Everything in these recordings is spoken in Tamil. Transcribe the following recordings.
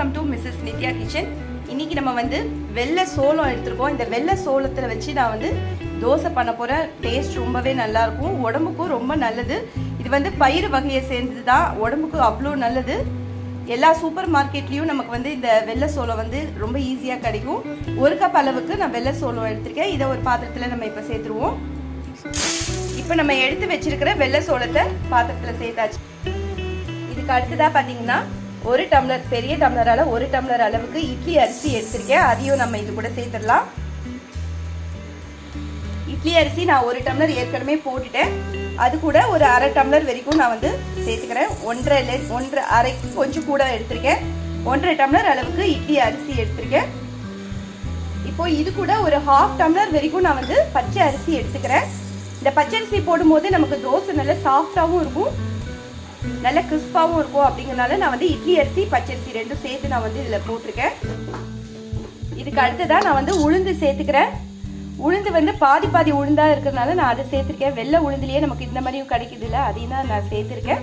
Welcome to Mrs Nithya kitchen இன்னைக்கு நம்ம வந்து வெள்ளை சோளம் எடுத்திருக்கோம். இந்த வெள்ளை சோளத்தில் வச்சு நான் வந்து தோசை பண்ண போகிறேன் டேஸ்ட் ரொம்பவே நல்லாயிருக்கும். உடம்புக்கும் ரொம்ப நல்லது. இது வந்து பயிறு வகையை சேர்ந்தது தான் உடம்புக்கு அவ்வளோ நல்லது. எல்லா சூப்பர் மார்க்கெட்லேயும் நமக்கு வந்து இந்த வெள்ளை சோளம் வந்து ரொம்ப ஈஸியாக கிடைக்கும். ஒரு கப் அளவுக்கு நான் வெள்ளை சோளம் எடுத்திருக்கேன். இதை ஒரு பாத்திரத்தில் நம்ம இப்போ சேர்த்துருவோம். இப்போ நம்ம எடுத்து வச்சிருக்கிற வெள்ளை சோளத்தை பாத்திரத்தில் சேர்த்தாச்சு. இதுக்கு அடுத்ததாக பார்த்தீங்கன்னா ஒரு டம்ளர் பெரிய டம்ளரால ஒரு டம்ளர் அளவுக்கு இட்லி அரிசி எடுத்திருக்கேன். அதையும் நம்ம இது கூட சேர்த்துடலாம். இட்லி அரிசி நான் ஒரு டம்ளர் ஏற்கனவே போட்டுட்டேன். அது கூட ஒரு அரை டம்ளர் வரைக்கும் நான் வந்து சேர்த்துக்கிறேன். ஒன்றரை le- ஒன்றரை அரை கொஞ்சம் கூட எடுத்திருக்கேன். ஒன்றரை டம்ளர் அளவுக்கு இட்லி அரிசி எடுத்திருக்கேன். இப்போ இது கூட ஒரு ஹாஃப் டம்ளர் வரைக்கும் நான் வந்து பச்சை அரிசி எடுத்துக்கிறேன். இந்த பச்சை அரிசி போடும்போது நமக்கு தோசை நல்ல சாஃப்டாகவும் இருக்கும். நல்ல கிறிஸ்பாகவும் இருக்கும் அப்படிங்கிறனால நான் வந்து இட்லி அரிசி பச்சரிசி ரெண்டும் சேர்த்து நான் வந்து இதில் போட்டிருக்கேன். இதுக்கு அடுத்ததாக நான் வந்து உளுந்து சேர்த்துக்கிறேன். உளுந்து வந்து பாதி பாதி உளுந்தாக இருக்கிறதுனால நான் அதை சேர்த்துருக்கேன். வெள்ளை உளுந்துலேயே நமக்கு இந்த மாதிரியும் கிடைக்குது இல்லை அதையும் தான் நான் சேர்த்துருக்கேன்.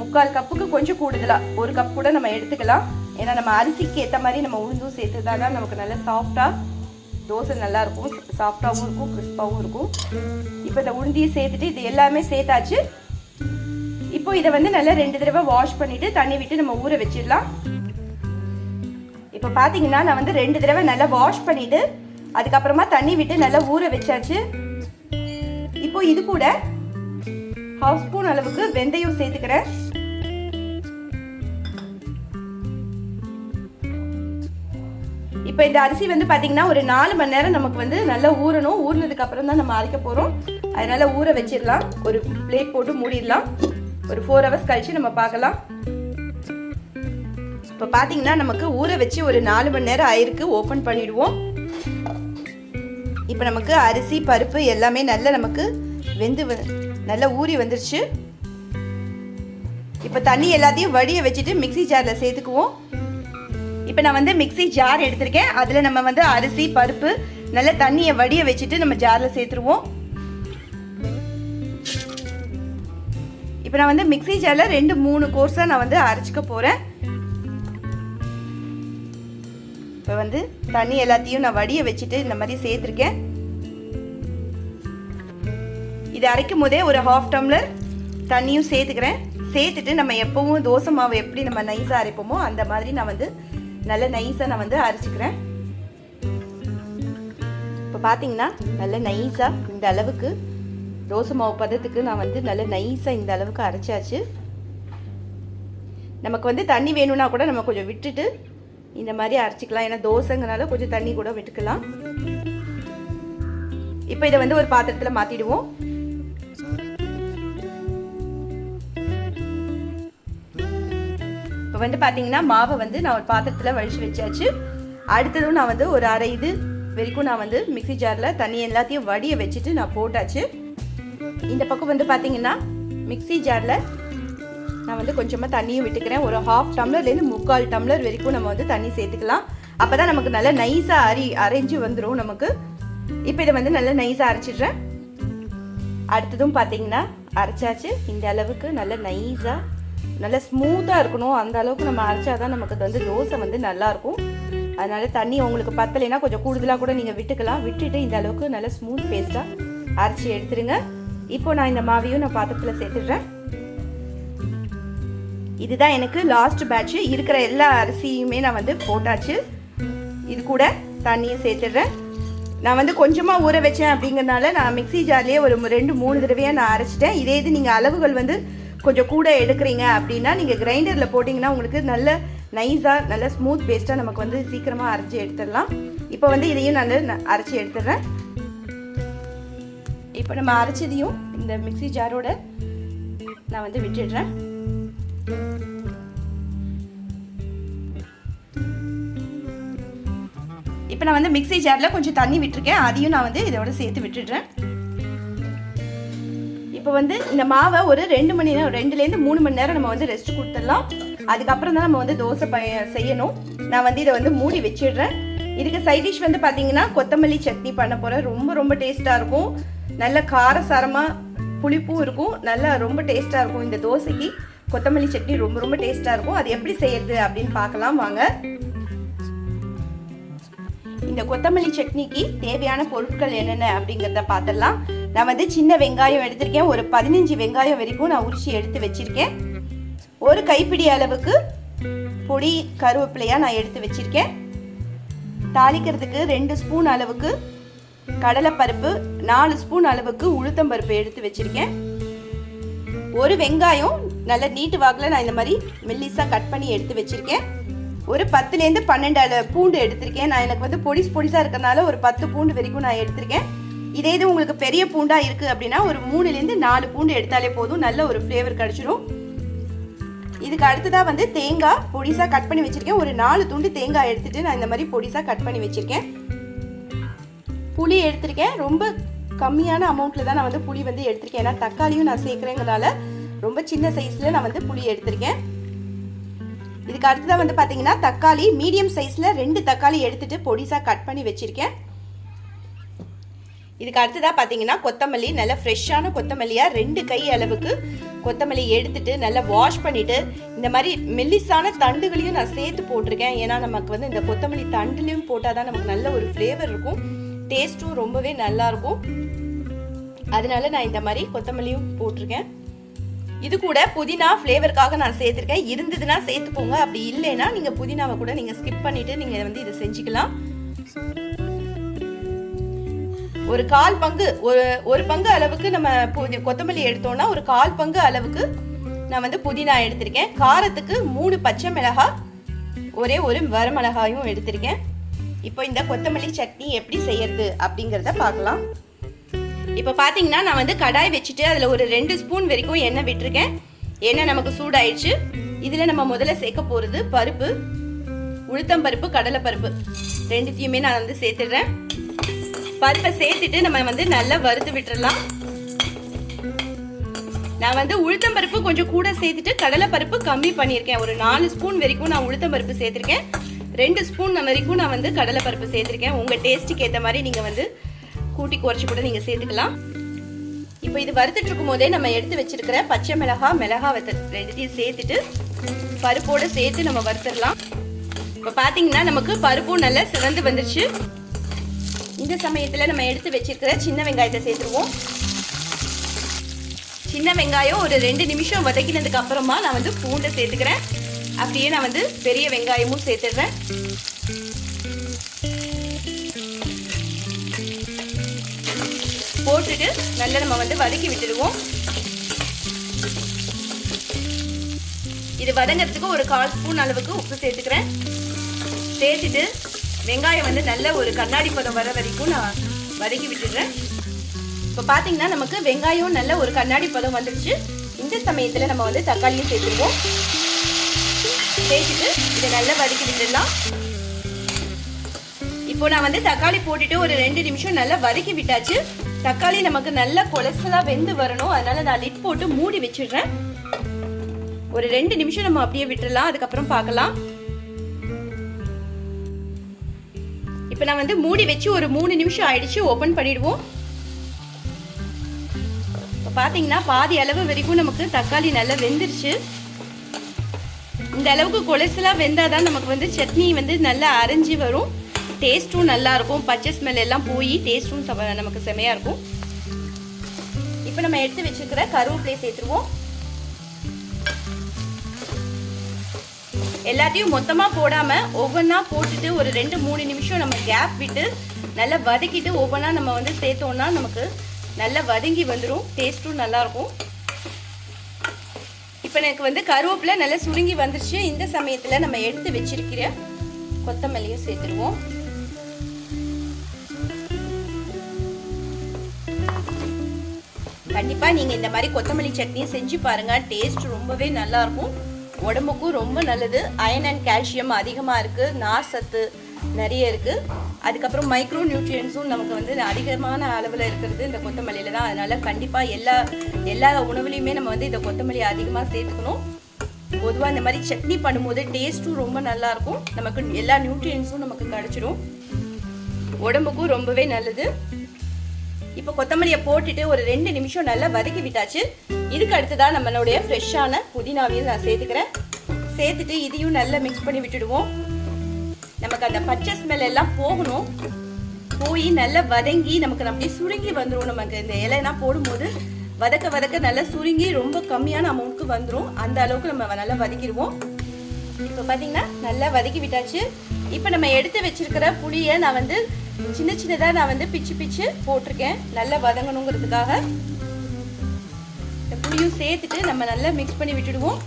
முக்கால் கப்புக்கு கொஞ்சம் கூடுதலாக ஒரு கப் கூட நம்ம எடுத்துக்கலாம். ஏன்னா நம்ம அரிசிக்கு ஏற்ற மாதிரி நம்ம உளுந்தும் சேர்த்துட்டா தான் நமக்கு நல்ல சாஃப்டாக தோசை நல்லா இருக்கும் சாஃப்டாகவும் இருக்கும் கிறிஸ்பாகவும் இருக்கும். இப்போ இந்த உளுந்தியை சேர்த்துட்டு இது எல்லாமே சேர்த்தாச்சு. இப்போ இதை வந்து நல்லா ரெண்டு தடவை வாஷ் பண்ணிட்டு தண்ணி விட்டு நம்ம ஊற வச்சிடலாம். இப்போ பார்த்தீங்கன்னா நான் வந்து ரெண்டு தடவை நல்லா வாஷ் பண்ணிட்டு அதுக்கப்புறமா தண்ணி விட்டு நல்லா ஊற வச்சாச்சு. இப்போ இது கூட ஹாஃப் ஸ்பூன் அளவுக்கு வெந்தயம் சேர்த்துக்கிறேன். இப்போ இந்த அரிசி வந்து பார்த்தீங்கன்னா ஒரு நாலு மணி நேரம் நமக்கு வந்து நல்லா ஊறணும். ஊறினதுக்கு அப்புறம் தான் நம்ம அரைக்க போகிறோம் அதனால ஊற வச்சிடலாம். ஒரு பிளேட் போட்டு மூடிடலாம். ஒரு ஃபோர் ஹவர்ஸ் கழிச்சு நம்ம பார்க்கலாம். இப்போ பார்த்தீங்கன்னா நமக்கு ஊற வச்சு ஒரு நாலு மணி நேரம் ஆயிருக்கு. ஓப்பன் பண்ணிடுவோம். இப்போ நமக்கு அரிசி பருப்பு எல்லாமே நல்லா நமக்கு வெந்து வ- நல்லா ஊறி வந்துருச்சு. இப்போ தண்ணி எல்லாத்தையும் வடிய வச்சுட்டு மிக்ஸி ஜாரில் சேர்த்துக்குவோம். இப்போ நான் வந்து மிக்ஸி ஜார் எடுத்திருக்கேன். அதில் நம்ம வந்து அரிசி பருப்பு நல்ல தண்ணியை வடிய வச்சுட்டு நம்ம ஜாரில் சேர்த்துருவோம். இப்போ நான் வந்து மிக்ஸி ஜாரில் ரெண்டு மூணு கோர்ஸாக நான் வந்து அரைச்சிக்க போகிறேன் இப்போ வந்து தண்ணி எல்லாத்தையும் நான் வடியை வச்சுட்டு இந்த மாதிரி சேர்த்துருக்கேன். இது அரைக்கும் போதே ஒரு ஹாஃப் டம்ளர் தண்ணியும் சேர்த்துக்கிறேன். சேர்த்துட்டு நம்ம எப்பவும் தோசை மாவு எப்படி நம்ம நைஸாக அரைப்போமோ அந்த மாதிரி நான் வந்து நல்ல நைஸாக நான் வந்து அரைச்சிக்கிறேன். இப்போ பார்த்தீங்கன்னா நல்ல நைஸாக இந்த அளவுக்கு தோசை மாவு பதத்துக்கு நான் வந்து நல்ல நைஸாக இந்த அளவுக்கு அரைச்சாச்சு. நமக்கு வந்து தண்ணி வேணும்னா கூட நம்ம கொஞ்சம் விட்டுட்டு இந்த மாதிரி அரைச்சிக்கலாம். ஏன்னா தோசைங்கனால கொஞ்சம் தண்ணி கூட விட்டுக்கலாம். இப்போ இதை வந்து ஒரு பாத்திரத்தில் மாற்றிடுவோம் இப்போ வந்து பார்த்தீங்கன்னா மாவை வந்து நான் ஒரு பாத்திரத்தில் வழிச்சு வச்சாச்சு. அடுத்ததும் நான் வந்து ஒரு அரை இது வரைக்கும் நான் வந்து மிக்ஸி ஜாரில் தண்ணி எல்லாத்தையும் வடியை வச்சுட்டு நான் போட்டாச்சு. இந்த பக்கம் வந்து பார்த்தீங்கன்னா மிக்ஸி ஜாரில் நான் வந்து கொஞ்சமாக தண்ணியும் விட்டுக்கிறேன். ஒரு ஹாஃப் டம்ளர்லேருந்து முக்கால் டம்ளர் வரைக்கும் நம்ம வந்து தண்ணி சேர்த்துக்கலாம். அப்போ தான் நமக்கு நல்லா நைஸாக அரி அரைஞ்சு வந்துடும் நமக்கு. இப்போ இதை வந்து நல்லா நைஸாக அரைச்சிடுறேன். அடுத்ததும் பார்த்தீங்கன்னா அரைச்சாச்சு. இந்த அளவுக்கு நல்லா நைஸாக நல்லா ஸ்மூத்தாக இருக்கணும். அந்த அளவுக்கு நம்ம அரைச்சா தான் நமக்கு வந்து தோசை வந்து நல்லாயிருக்கும் அதனால் தண்ணி உங்களுக்கு பத்தலைன்னா கொஞ்சம் கூடுதலாக கூட நீங்கள் விட்டுக்கலாம். விட்டுட்டு இந்த அளவுக்கு நல்லா ஸ்மூத் பேஸ்ட்டாக அரைச்சி எடுத்துருங்க. இப்போ நான் இந்த மாவையும் நான் பாத்திரத்தில் சேர்த்துடுறேன். இதுதான் எனக்கு லாஸ்ட் பேட்ச் இருக்கிற எல்லா அரிசியுமே நான் வந்து போட்டாச்சு. இது கூட தண்ணியும் சேர்த்துடுறேன். நான் வந்து கொஞ்சமாக ஊற வச்சேன் அப்படிங்கறனால நான் மிக்ஸி ஜார்லேயே ஒரு ரெண்டு மூணு தடவையாக நான் அரைச்சிட்டேன். இதே இது நீங்கள் அளவுகள் வந்து கொஞ்சம் கூட எடுக்கிறீங்க அப்படின்னா நீங்கள் கிரைண்டரில் போட்டிங்கன்னா உங்களுக்கு நல்ல நைஸாக நல்ல ஸ்மூத் பேஸ்ட்டாக நமக்கு வந்து சீக்கிரமாக அரைச்சி எடுத்துடலாம். இப்போ வந்து இதையும் நான் அரைச்சி எடுத்துடுறேன். இப்போ நம்ம அரைச்சதையும் இந்த மிக்ஸி ஜாரோட நான் வந்து விட்டுடுறேன். இப்போ நான் வந்து மிக்ஸி ஜாரில் கொஞ்சம் தண்ணி விட்டுருக்கேன். அதையும் நான் வந்து இதோட சேர்த்து விட்டுடுறேன். இப்போ வந்து இந்த மாவை ஒரு ரெண்டு மணி நேரம் ரெண்டுலேருந்து மூணு மணி நேரம் நம்ம வந்து ரெஸ்ட் கொடுத்துடலாம். அதுக்கப்புறம் தான் நம்ம வந்து தோசை ப செய்யணும். நான் வந்து இதை வந்து மூடி வச்சிடுறேன். இதுக்கு சைட் டிஷ் வந்து பார்த்தீங்கன்னா கொத்தமல்லி சட்னி பண்ண போகிறேன் ரொம்ப ரொம்ப டேஸ்ட்டாக இருக்கும். நல்ல காரசாரமாக புளிப்பும் இருக்கும். நல்லா ரொம்ப டேஸ்ட்டாக இருக்கும் இந்த தோசைக்கு. கொத்தமல்லி சட்னி ரொம்ப ரொம்ப டேஸ்ட்டாக இருக்கும். அது எப்படி செய்யறது அப்படின்னு பார்க்கலாம் வாங்க. இந்த கொத்தமல்லி சட்னிக்கு தேவையான பொருட்கள் என்னென்ன அப்படிங்கிறத பார்த்துடலாம். நான் வந்து சின்ன வெங்காயம் எடுத்திருக்கேன். ஒரு பதினஞ்சு வெங்காயம் வரைக்கும் நான் உரிச்சி எடுத்து வச்சிருக்கேன். ஒரு கைப்பிடி அளவுக்கு பொடி கருவேப்பிலையாக நான் எடுத்து வச்சிருக்கேன். தாளிக்கிறதுக்கு ரெண்டு ஸ்பூன் அளவுக்கு கடலைப்பருப்பு நாலு ஸ்பூன் அளவுக்கு உளுத்தம்பருப்பு எடுத்து வச்சிருக்கேன். ஒரு வெங்காயம் நல்ல நீட்டு வாக்கில் நான் இந்த மாதிரி மெல்லிஸாக கட் பண்ணி எடுத்து வச்சிருக்கேன். ஒரு பத்துலேருந்து பன்னெண்டு பூண்டு எடுத்திருக்கேன். நான் எனக்கு வந்து பொடிஸ் பொடிசாக இருக்கிறதுனால ஒரு பத்து பூண்டு வரைக்கும் நான் எடுத்திருக்கேன். இதே இது உங்களுக்கு பெரிய பூண்டாக இருக்குது அப்படின்னா ஒரு மூணுலேருந்து நாலு பூண்டு எடுத்தாலே போதும். நல்ல ஒரு ஃப்ளேவர் கிடச்சிரும். இதுக்கு அடுத்ததாக வந்து தேங்காய் பொடிசாக கட் பண்ணி வச்சுருக்கேன். ஒரு நாலு துண்டு தேங்காய் எடுத்துகிட்டு நான் இந்த மாதிரி பொடிசாக கட் பண்ணி வச்சுருக்கேன். புளி எடுத்திருக்கேன். ரொம்ப கம்மியான அமௌண்ட்டில் தான் நான் வந்து புளி வந்து எடுத்திருக்கேன். ஏன்னா தக்காளியும் நான் சேர்க்குறேங்கிறனால ரொம்ப சின்ன சைஸில் நான் வந்து புளி எடுத்திருக்கேன். இதுக்கு அடுத்ததாக வந்து பார்த்தீங்கன்னா தக்காளி மீடியம் சைஸில் ரெண்டு தக்காளி எடுத்துகிட்டு பொடிசாக கட் பண்ணி வச்சுருக்கேன். இதுக்கு அடுத்ததாக பார்த்தீங்கன்னா கொத்தமல்லி நல்ல ஃப்ரெஷ்ஷான கொத்தமல்லியாக ரெண்டு கை அளவுக்கு கொத்தமல்லி எடுத்துட்டு நல்லா வாஷ் பண்ணிவிட்டு இந்த மாதிரி மெல்லிசான தண்டுகளையும் நான் சேர்த்து போட்டிருக்கேன். ஏன்னா நமக்கு வந்து இந்த கொத்தமல்லி தண்டுலையும் போட்டால் தான் நமக்கு நல்ல ஒரு ஃப்ளேவர் இருக்கும். டேஸ்ட்டும் ரொம்பவே நல்லாயிருக்கும். அதனால நான் இந்த மாதிரி கொத்தமல்லியும் போட்டிருக்கேன். இது கூட புதினா ஃப்ளேவருக்காக நான் சேர்த்துருக்கேன். இருந்ததுன்னா சேர்த்துக்கோங்க. அப்படி இல்லைன்னா நீங்கள் புதினாவை கூட நீங்கள் ஸ்கிப் பண்ணிவிட்டு நீங்கள் வந்து இதை செஞ்சுக்கலாம். ஒரு கால் பங்கு ஒரு ஒரு பங்கு அளவுக்கு நம்ம கொத்தமல்லி எடுத்தோம்னா ஒரு கால் பங்கு அளவுக்கு நான் வந்து புதினா எடுத்திருக்கேன். காரத்துக்கு மூணு பச்சை மிளகாய் ஒரே ஒரு வரமிளகாயும் எடுத்திருக்கேன். இப்போ இந்த கொத்தமல்லி சட்னி எப்படி செய்யறது அப்படிங்கிறத பார்க்கலாம். இப்போ பார்த்தீங்கன்னா நான் வந்து கடாய் வச்சுட்டு அதில் ஒரு ரெண்டு ஸ்பூன் வரைக்கும் எண்ணெய் விட்டுருக்கேன். எண்ணெய் நமக்கு சூடாயிடுச்சு. இதில் நம்ம முதல்ல சேர்க்க போகிறது பருப்பு உளுத்தம்பருப்பு கடலைப்பருப்பு. ரெண்டுத்தையுமே நான் வந்து சேர்த்துடுறேன். பருப்பை சேர்த்துட்டு நம்ம வந்து நல்லா வறுத்து விட்டுறலாம். நான் வந்து உளுத்தம் பருப்பு கொஞ்சம் கூட சேர்த்துட்டு கடலைப்பருப்பு கம்மி பண்ணியிருக்கேன். ஒரு நாலு ஸ்பூன் வரைக்கும் நான் உளுத்தம் பருப்பு சேர்த்துருக்கேன். ரெண்டு ஸ்பூன் வரைக்கும் நான் வந்து கடலைப்பருப்பு சேர்த்துருக்கேன். உங்கள் டேஸ்ட்டுக்கு ஏற்ற மாதிரி நீங்கள் வந்து கூட்டி குறைச்சி கூட நீங்கள் சேர்த்துக்கலாம். இப்போ இது வறுத்துட்டு இருக்கும் போதே நம்ம எடுத்து வச்சிருக்கிற பச்சை மிளகா மிளகா வத்த ரெண்டுத்தையும் சேர்த்துட்டு பருப்போடு சேர்த்து நம்ம வறுத்துடலாம். இப்போ பார்த்தீங்கன்னா நமக்கு பருப்பும் நல்லா சிவந்து வந்துருச்சு. இந்த சமயத்தில் நம்ம எடுத்து வச்சிருக்கிற சின்ன வெங்காயத்தை சேர்த்துருவோம். சின்ன வெங்காயம் ஒரு ரெண்டு நிமிஷம் வதக்கினதுக்கு அப்புறமா நான் வந்து பூண்டை சேர்த்துக்கிறேன். அப்படியே நான் வந்து பெரிய வெங்காயமும் சேர்த்துடுறேன். போட்டுட்டு நல்லா நம்ம வந்து வதக்கி விட்டுடுவோம். இது வதங்கிறதுக்கு ஒரு கால் ஸ்பூன் அளவுக்கு உப்பு சேர்த்துக்கிறேன். சேர்த்துட்டு வெங்காயம் வந்து நல்ல ஒரு கண்ணாடி பதம் வர வரைக்கும் நான் வதக்கி விட்டுடுறேன். இப்போ பார்த்தீங்கன்னா நமக்கு வெங்காயம் நல்ல ஒரு கண்ணாடி பதம் வந்துடுச்சு. இந்த சமயத்தில் நம்ம வந்து தக்காளியும் சேர்த்துருவோம் சேர்த்துட்டு இதை நல்லா வதக்கி விட்டுடலாம். இப்போ நான் வந்து தக்காளி போட்டுட்டு ஒரு ரெண்டு நிமிஷம் நல்லா வதக்கி விட்டாச்சு. தக்காளி நமக்கு நல்லா கொலஸ்ட்ரலா வெந்து வரணும். அதனால நான் லிட் போட்டு மூடி வச்சிடுறேன். ஒரு ரெண்டு நிமிஷம் நம்ம அப்படியே விட்டுறலாம் அதுக்கப்புறம் பார்க்கலாம். இப்போ நான் வந்து மூடி வச்சு ஒரு மூணு நிமிஷம் ஆயிடுச்சு. ஓப்பன் பண்ணிடுவோம். இப்போ பார்த்தீங்கன்னா பாதி அளவு வரைக்கும் நமக்கு தக்காளி நல்லா வெந்துருச்சு. இந்த அளவுக்கு கொலசெல்லாம் வெந்தால் தான் நமக்கு வந்து சட்னி வந்து நல்லா அரைஞ்சி வரும். டேஸ்ட்டும் நல்லா இருக்கும் பச்சை ஸ்மெல் எல்லாம் போய் டேஸ்ட்டும் செம நமக்கு செமையாக இருக்கும். இப்போ நம்ம எடுத்து வச்சிருக்கிற கருவேப்பிலை சேர்த்துருவோம். எல்லாத்தையும் மொத்தமாக போடாமல் ஒவ்வொன்றா போட்டுட்டு ஒரு ரெண்டு மூணு நிமிஷம் நம்ம கேப் விட்டு நல்லா வதக்கிட்டு ஒவ்வொன்றா நம்ம வந்து சேர்த்தோன்னா நமக்கு நல்லா வதங்கி வந்துடும் டேஸ்ட்டும் நல்லாயிருக்கும். இப்போ எனக்கு வந்து கருவேப்பிலை நல்லா சுருங்கி வந்துருச்சு. இந்த சமயத்தில் நம்ம எடுத்து வச்சிருக்கிற கொத்தமல்லியும் சேர்த்துருவோம். கண்டிப்பாக நீங்கள் இந்த மாதிரி கொத்தமல்லி சட்னியை செஞ்சு பாருங்கள் டேஸ்ட் ரொம்பவே நல்லாயிருக்கும் உடம்புக்கும் ரொம்ப நல்லது. அயன் அண்ட் கால்சியம் அதிகமாக இருக்குது நார் சத்து நிறைய இருக்குது அதுக்கப்புறம் மைக்ரோ நியூட்ரியன்ஸும் நமக்கு வந்து அதிகமான அளவில் இருக்கிறது இந்த கொத்தமல்லியில் தான். அதனால கண்டிப்பாக எல்லா எல்லா உணவுலையுமே நம்ம வந்து இந்த கொத்தமல்லி அதிகமாக சேர்த்துக்கணும். பொதுவாக இந்த மாதிரி சட்னி பண்ணும்போது டேஸ்ட்டும் ரொம்ப நல்லா இருக்கும். நமக்கு எல்லா நியூட்ரியன்ஸும் நமக்கு கிடைச்சிரும். உடம்புக்கும் ரொம்பவே நல்லது. இப்போ கொத்தமல்லியை போட்டுட்டு ஒரு ரெண்டு நிமிஷம் நல்லா வதக்கி விட்டாச்சு. இதுக்கு அடுத்ததான் நம்மளுடைய ஃப்ரெஷ்ஷான புதினாவையும் நான் சேர்த்துக்கிறேன். சேர்த்துட்டு இதையும் நல்லா மிக்ஸ் பண்ணி விட்டுடுவோம். நமக்கு அந்த பச்சை ஸ்மெல் எல்லாம் போகணும். போய் நல்லா வதங்கி நமக்கு அப்படியே சுருங்கி வந்துடும் நமக்கு இந்த இலைனா போடும்போது வதக்க வதக்க நல்லா சுருங்கி ரொம்ப கம்மியான அமௌண்ட்க்கு வந்துடும் அந்த அளவுக்கு நம்ம நல்லா வதக்கிடுவோம். இப்போ பார்த்தீங்கன்னா நல்லா வதக்கி விட்டாச்சு. இப்போ நம்ம எடுத்து வச்சிருக்கிற புளியை நான் வந்து சின்ன சின்னதாக நான் வந்து பிச்சு பிச்சு போட்டிருக்கேன். நல்லா வதங்கணுங்கிறதுக்காக. இந்த புளியும் சேர்த்துட்டு நம்ம நல்லா மிக்ஸ் பண்ணி விட்டுடுவோம்.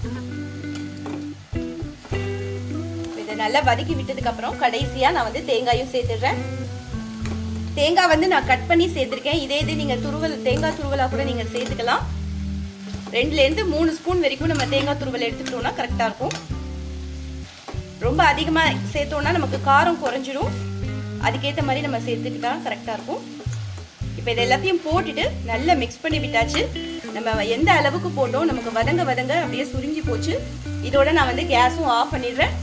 நல்லா வதக்கி விட்டதுக்கு அப்புறம் கடைசியாக நான் வந்து தேங்காயும் சேர்த்துடுறேன். தேங்காய் வந்து நான் கட் பண்ணி சேர்த்துருக்கேன். இதே இது நீங்கள் துருவல் தேங்காய் துருவலாக கூட நீங்கள் சேர்த்துக்கலாம். ரெண்டுலேருந்து மூணு ஸ்பூன் வரைக்கும் நம்ம தேங்காய் துருவல் எடுத்துக்கிட்டோம்னா கரெக்டாக இருக்கும். ரொம்ப அதிகமாக சேர்த்தோம்னா நமக்கு காரம் குறைஞ்சிடும் அதுக்கேற்ற மாதிரி நம்ம சேர்த்துக்கிட்டா கரெக்டாக இருக்கும். இப்போ இது எல்லாத்தையும் போட்டுட்டு நல்லா மிக்ஸ் பண்ணி விட்டாச்சு. நம்ம எந்த அளவுக்கு போட்டோம் நமக்கு வதங்க வதங்க அப்படியே சுருங்கி போச்சு. இதோட நான் வந்து கேஸும் ஆஃப் பண்ணிடுறேன்.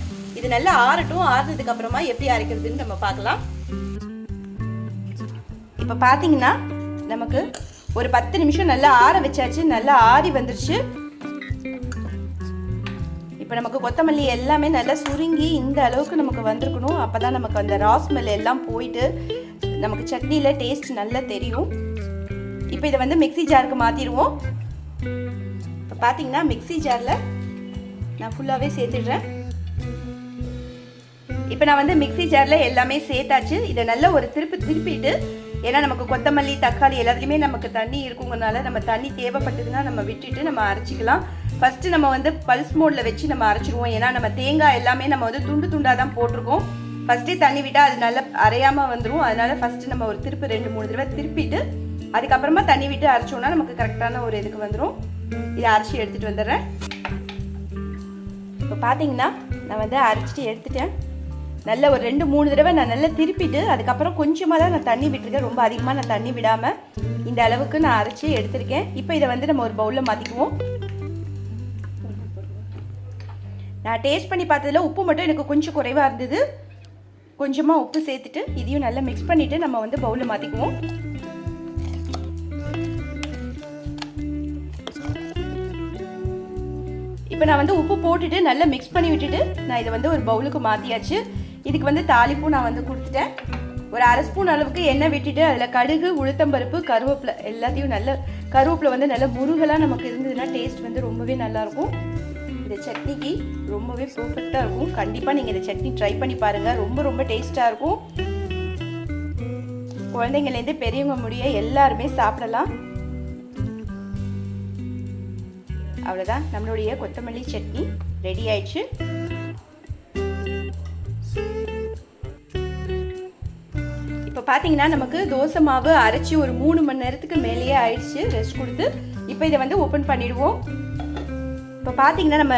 இது நல்லா ஆறட்டும் ஆறுனதுக்கு அப்புறமா எப்படி அரைக்கிறதுன்னு நம்ம பார்க்கலாம். இப்போ பார்த்தீங்கன்னா நமக்கு ஒரு பத்து நிமிஷம் நல்லா ஆற வச்சாச்சு நல்லா ஆறி வந்துருச்சு. இப்போ நமக்கு கொத்தமல்லி எல்லாமே நல்லா சுருங்கி இந்த அளவுக்கு நமக்கு வந்திருக்கணும். அப்போ தான் நமக்கு அந்த ராஸ்மெல் எல்லாம் போயிட்டு நமக்கு சட்னியில் டேஸ்ட் நல்லா தெரியும். இப்போ இதை வந்து மிக்ஸி ஜாருக்கு மாற்றிடுவோம் இப்போ பார்த்தீங்கன்னா மிக்ஸி ஜாரில் நான் ஃபுல்லாகவே சேர்த்துடுறேன். இப்போ நான் வந்து மிக்ஸி ஜாரில் எல்லாமே சேர்த்தாச்சு. இதை நல்லா ஒரு திருப்பி திருப்பிட்டு ஏன்னா நமக்கு கொத்தமல்லி தக்காளி எல்லாத்துலேயுமே நமக்கு தண்ணி இருக்குங்கிறனால நம்ம தண்ணி தேவைப்பட்டதுன்னா நம்ம விட்டுட்டு நம்ம அரைச்சிக்கலாம். ஃபஸ்ட்டு நம்ம வந்து பல்ஸ் மோடில் வச்சு நம்ம அரைச்சிடுவோம் ஏன்னா நம்ம தேங்காய் எல்லாமே நம்ம வந்து துண்டு துண்டாக தான் போட்டிருக்கோம். ஃபஸ்ட்டே தண்ணி விட்டால் அது நல்லா அரையாமல் வந்துடும் அதனால ஃபஸ்ட்டு நம்ம ஒரு திருப்பி ரெண்டு மூணு தடவை திருப்பிட்டு அதுக்கப்புறமா தண்ணி விட்டு அரைச்சோம்னா நமக்கு கரெக்டான ஒரு இதுக்கு வந்துடும் இதை அரைச்சி எடுத்துகிட்டு வந்துடுறேன். இப்போ பார்த்தீங்கன்னா நான் வந்து அரைச்சிட்டு எடுத்துட்டேன். நல்ல ஒரு ரெண்டு மூணு தடவை நான் நல்லா திருப்பிட்டு அதுக்கப்புறம் கொஞ்சமாக தான் நான் தண்ணி விட்டுருக்கேன். ரொம்ப அதிகமாக நான் தண்ணி விடாமல் இந்த அளவுக்கு நான் அரைச்சி எடுத்திருக்கேன். இப்போ இதை வந்து நம்ம ஒரு பவுலில் மாற்றிக்குவோம் நான் டேஸ்ட் பண்ணி பார்த்ததுல உப்பு மட்டும் எனக்கு கொஞ்சம் குறைவாக இருந்தது. கொஞ்சமாக உப்பு சேர்த்துட்டு இதையும் நல்லா மிக்ஸ் பண்ணிவிட்டு நம்ம வந்து பவுலில் மாற்றிக்குவோம் இப்போ நான் வந்து உப்பு போட்டுட்டு நல்லா மிக்ஸ் பண்ணி விட்டுட்டு நான் இதை வந்து ஒரு பவுலுக்கு மாற்றியாச்சு இதுக்கு வந்து தாளிப்பும் நான் வந்து கொடுத்துட்டேன். ஒரு அரை ஸ்பூன் அளவுக்கு எண்ணெய் விட்டுட்டு அதில் கடுகு உளுத்தம்பருப்பு கருவேப்பிலை எல்லாத்தையும் நல்ல கருவேப்பிலை வந்து நல்ல முருகலாக நமக்கு இருந்ததுன்னா டேஸ்ட் வந்து ரொம்பவே நல்லாயிருக்கும் இந்த சட்னிக்கு ரொம்பவே பர்ஃபெக்டாக இருக்கும். கண்டிப்பாக நீங்கள் இந்த சட்னி ட்ரை பண்ணி பாருங்கள் ரொம்ப ரொம்ப டேஸ்ட்டாக இருக்கும். குழந்தைங்கள்லேருந்து பெரியவங்க முடிய எல்லாருமே சாப்பிடலாம். அவ்வளோதான் நம்மளுடைய கொத்தமல்லி சட்னி ரெடி ஆயிடுச்சு. பார்த்தீங்கன்னா நமக்கு தோசை மாவு அரைச்சி ஒரு மூணு மணி நேரத்துக்கு மேலேயே ஆயிடுச்சு. ரெஸ்ட் கொடுத்து இப்போ இதை வந்து ஓப்பன் பண்ணிடுவோம். இப்போ பார்த்தீங்கன்னா நம்ம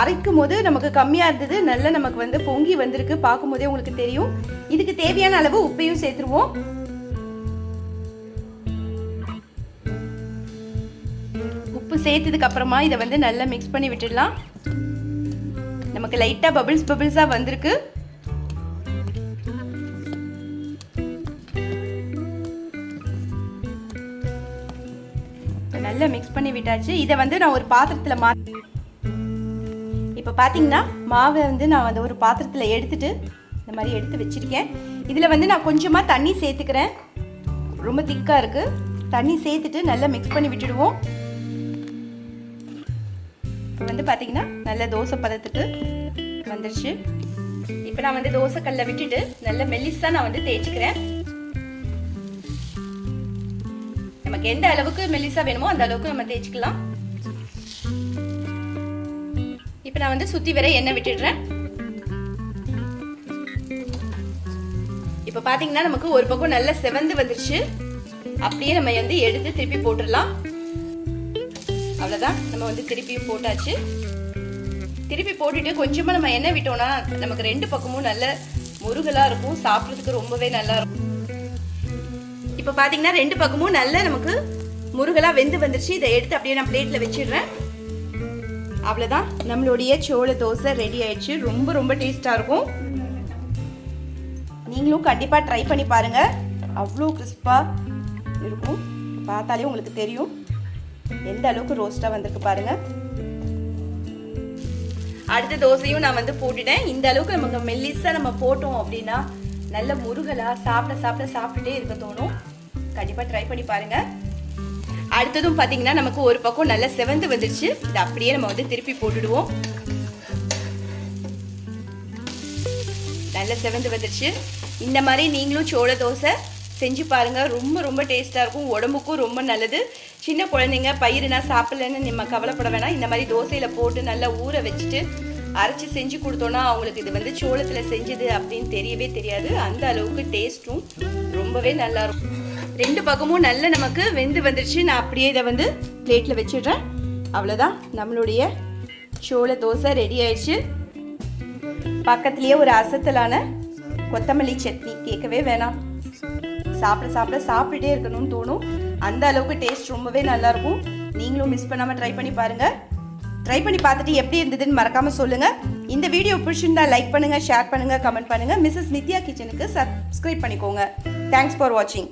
அரைக்கும் போது நமக்கு கம்மியாக இருந்தது. நல்லா நமக்கு வந்து பொங்கி வந்திருக்கு. பார்க்கும்போதே உங்களுக்கு தெரியும். இதுக்கு தேவையான அளவு உப்பையும் சேர்த்துருவோம். உப்பு சேர்த்ததுக்கு அப்புறமா இதை வந்து நல்லா மிக்ஸ் பண்ணி விட்டுடலாம். நமக்கு லைட்டாக பபிள்ஸ் பபிள்ஸாக வந்திருக்கு. நல்லா மிக்ஸ் பண்ணி விட்டாச்சு. இதை வந்து நான் ஒரு பாத்திரத்தில் மா இப்போ பார்த்தீங்கன்னா மாவை வந்து நான் அந்த ஒரு பாத்திரத்தில் எடுத்துட்டு இந்த மாதிரி எடுத்து வச்சுருக்கேன். இதில் வந்து நான் கொஞ்சமாக தண்ணி சேர்த்துக்கிறேன். ரொம்ப திக்காக இருக்குது தண்ணி சேர்த்துட்டு நல்லா மிக்ஸ் பண்ணி விட்டுடுவோம். இப்போ வந்து பார்த்தீங்கன்னா நல்ல தோசை பதத்துக்கு வந்துருச்சு. இப்போ நான் வந்து தோசை கல்ல விட்டுட்டு நல்ல மெல்லிஸாக நான் வந்து தேய்ச்சிக்கிறேன். நமக்கு எந்த அளவுக்கு மெல்லிசா வேணுமோ அந்த அளவுக்கு நம்ம தேய்ச்சிக்கலாம். இப்போ நான் வந்து சுற்றி வர எண்ணெய் விட்டுடுறேன். இப்போ பார்த்தீங்கன்னா நமக்கு ஒரு பக்கம் நல்லா செவந்து வந்துருச்சு. அப்படியே நம்ம வந்து எடுத்து திருப்பி போட்டுடலாம். அவ்வளோதான் நம்ம வந்து திருப்பி போட்டாச்சு. திருப்பி போட்டுட்டு கொஞ்சமாக நம்ம எண்ணெய் விட்டோம்னா நமக்கு ரெண்டு பக்கமும் நல்ல முருகலாக இருக்கும். சாப்பிட்றதுக்கு ரொம்பவே நல்லா இருக்கும். இப்போ பார்த்தீங்கன்னா ரெண்டு பக்கமும் நல்ல நமக்கு முருகலாக வெந்து வந்துருச்சு. இதை எடுத்து அப்படியே நான் பிளேட்டில் வச்சிடுறேன். அவ்வளோதான் நம்மளுடைய சோள தோசை ரெடி ஆயிடுச்சு. ரொம்ப ரொம்ப டேஸ்ட்டாக இருக்கும். நீங்களும் கண்டிப்பாக ட்ரை பண்ணி பாருங்கள் அவ்வளோ கிறிஸ்பாக இருக்கும். பார்த்தாலே உங்களுக்கு தெரியும். எந்த அளவுக்கு ரோஸ்ட்டாக வந்திருக்கு பாருங்கள் அடுத்த தோசையும் நான் வந்து போட்டுட்டேன். இந்த அளவுக்கு நமக்கு மெல்லிஸாக நம்ம போட்டோம் அப்படின்னா நல்ல முருகலாக சாப்பிட சாப்பிட சாப்பிட்டுட்டே இருக்க தோணும். கண்டிப்பாக ட்ரை பண்ணி பாருங்க. அடுத்ததும் பார்த்தீங்கன்னா நமக்கு ஒரு பக்கம் நல்லா செவந்து வந்துருச்சு. இதை அப்படியே நம்ம வந்து திருப்பி போட்டுடுவோம். நல்ல செவந்து வந்துருச்சு. இந்த மாதிரி நீங்களும் சோள தோசை செஞ்சு பாருங்க. ரொம்ப ரொம்ப டேஸ்ட்டாக இருக்கும். உடம்புக்கும் ரொம்ப நல்லது. சின்ன குழந்தைங்க பயிருனா சாப்பிட்லன்னு நம்ம கவலைப்பட வேணாம். இந்த மாதிரி தோசையில் போட்டு நல்லா ஊற வச்சுட்டு அரைச்சி செஞ்சு கொடுத்தோன்னா அவங்களுக்கு இது வந்து சோளத்தில் செஞ்சது அப்படின்னு தெரியவே தெரியாது. அந்த அளவுக்கு டேஸ்ட்டும் ரொம்பவே நல்லாயிருக்கும் ரெண்டு பக்கமும் நல்ல நமக்கு வெந்து வந்துடுச்சு நான் அப்படியே இதை வந்து பிளேட்டில் வச்சிடுறேன். அவ்வளோதான் நம்மளுடைய சோள தோசை ரெடி ஆயிடுச்சு. பக்கத்துலேயே ஒரு அசத்தலான கொத்தமல்லி சட்னி. கேட்கவே வேணாம். சாப்பிட சாப்பிட சாப்பிட்டுட்டே இருக்கணும்னு தோணும். அந்த அளவுக்கு டேஸ்ட் ரொம்பவே நல்லாயிருக்கும். நீங்களும் மிஸ் பண்ணாமல் ட்ரை பண்ணி பாருங்கள் ட்ரை பண்ணி பார்த்துட்டு எப்படி இருந்ததுன்னு மறக்காமல் சொல்லுங்கள் இந்த வீடியோ பிடிச்சிருந்தா லைக் பண்ணுங்கள் ஷேர் பண்ணுங்கள் கமெண்ட் பண்ணுங்கள் மிஸ்ஸஸ் நித்யா கிச்சனுக்கு சப்ஸ்கிரைப் பண்ணிக்கோங்க. தேங்க்ஸ் ஃபார் வாட்சிங்